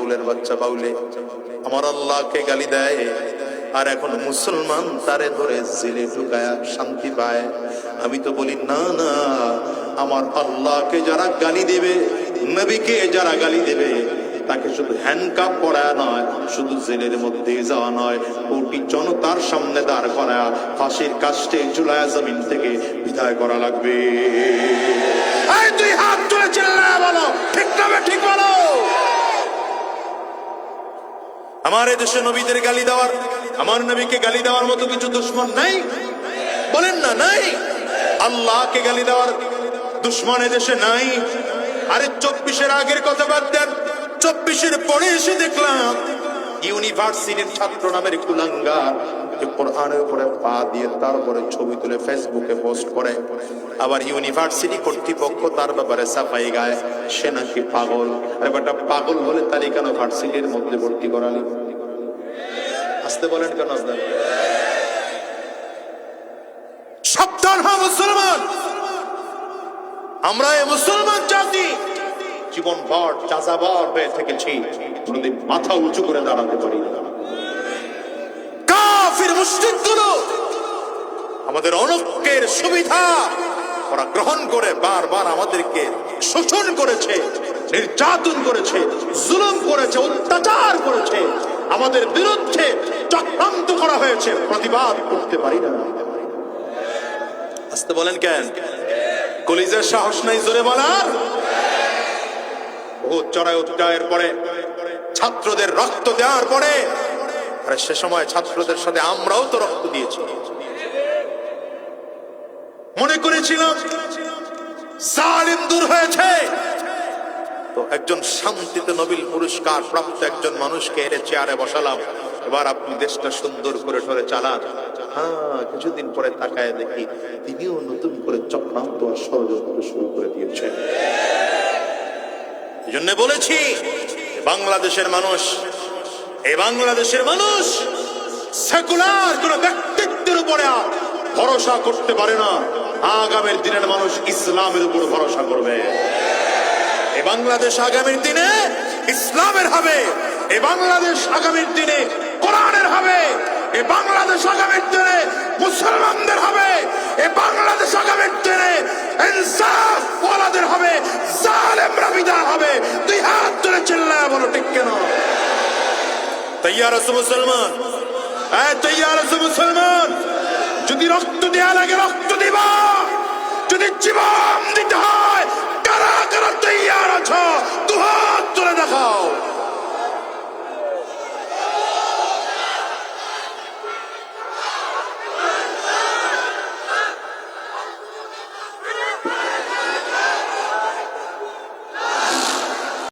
বাউলের বাচ্চা বাউলে। আমার আল্লাহকে গালি দেয়। আর এখন মুসলমান তারে ধরে জেলে ঢুকায় শান্তি পায়। আমি তো বলি, না না, আমার আল্লাহকে যারা গালি দেবে, নবীকে যারা গালি দেবে, তাকে শুধু হ্যান্ডকাপ পরায় নয়, শুধু জেলের মধ্যে যাওয়া নয়, কোটি জনতার সামনে দাঁড় করা ফাঁসির কাষ্টে চুলায় জমিন থেকে বিদায় করা লাগবে। তুই হাত তুলে চিল্লায় বলো, ঠিক ঠিক বলো। আমার দেশে নবীদের গালি দেওয়ার, আমার নবীকে গালি দেওয়ার মতো কিছু দুশ্মন নাই? বলেন না, নাই? আল্লাহকে গালি দেওয়ার দুশ্মন দেশে নাই? আরে চব্বিশের আগের কথা বাদ দেন, চব্বিশের পরে এসে দেখলাম, ইউনিভার্সিটির ছাত্র নামের কুলাঙ্গার। যে কোরআনের উপরে পা দিয়ে তারপরে ছবি তুলে ফেসবুকে পোস্ট করে। আবার ইউনিভার্সিটি কর্তৃপক্ষ তার ব্যাপারে সাফাই গায়, সে নাকি পাগল? আরে বেটা, পাগল হলে তারই কেন ভার্সিটির মধ্যে ভর্তি করালি। আসতে বলেন কেন সাবধান হ মুসলমান। আমরা এই মুসলমান জাতি জীবন ভর চাচাবার হয়ে থেকেছি। কোনদিন মাথা উঁচু করে দাঁড়াতে পারি না মুসলিম আমাদের অনক্যের সুবিধা ওরা গ্রহণ করে, বারবার আমাদেরকে শোষণ করেছে, নির্যাতন করেছে, জুলুম করেছে, অত্যাচার করেছে। আমাদের বিরুদ্ধে চক্রান্ত করা হয়েছে, প্রতিবাদ করতে পারি না। আসতে বলেন কেন? কলিজের সাহস নাই জোরে বলার? বহুত চড়াই উত্তরায়ের পরে, ছাত্রদের রক্ত দেওয়ার পরে আরে সে সময় ছাত্রদের সাথে আমরাও তো রক্ত দিয়েছি। মনে করেছিলাম সালিম দূর হয়েছে। তো একজন শান্তিতে নোবেল পুরস্কার প্রাপ্ত একজন মানুষকে এনে চেয়ারে বসালাম। এবার আপনি দেশটা সুন্দর করে ঠরে চালান। হ্যাঁ কিছুদিন পরে তাকায় দেখি তিনিও নতুন করে চক্রান্ত আর ষড়যন্ত্র শুরু করে দিয়েছেন। এই জন্য বলেছি, বাংলাদেশের মানুষ এই বাংলাদেশের মানুষ সেকুলার কোন ব্যক্তিত্বের উপরে ভরসা করতে পারে না। আগামীর দিনের মানুষ ইসলামের উপর ভরসা করবে। এ বাংলাদেশ আগামীর দিনে ইসলামের হবে। এ বাংলাদেশ আগামীর দিনে কোরআনের হবে। এ বাংলাদেশ আগামীর দিনে মুসলমানদের হবে। তৈয়ার আছে মুসলমান। হ্যাঁ তৈয়ার আছে মুসলমান। যদি রক্ত দেয়া লাগে, রক্ত দিবা। যদি জীবন দিতে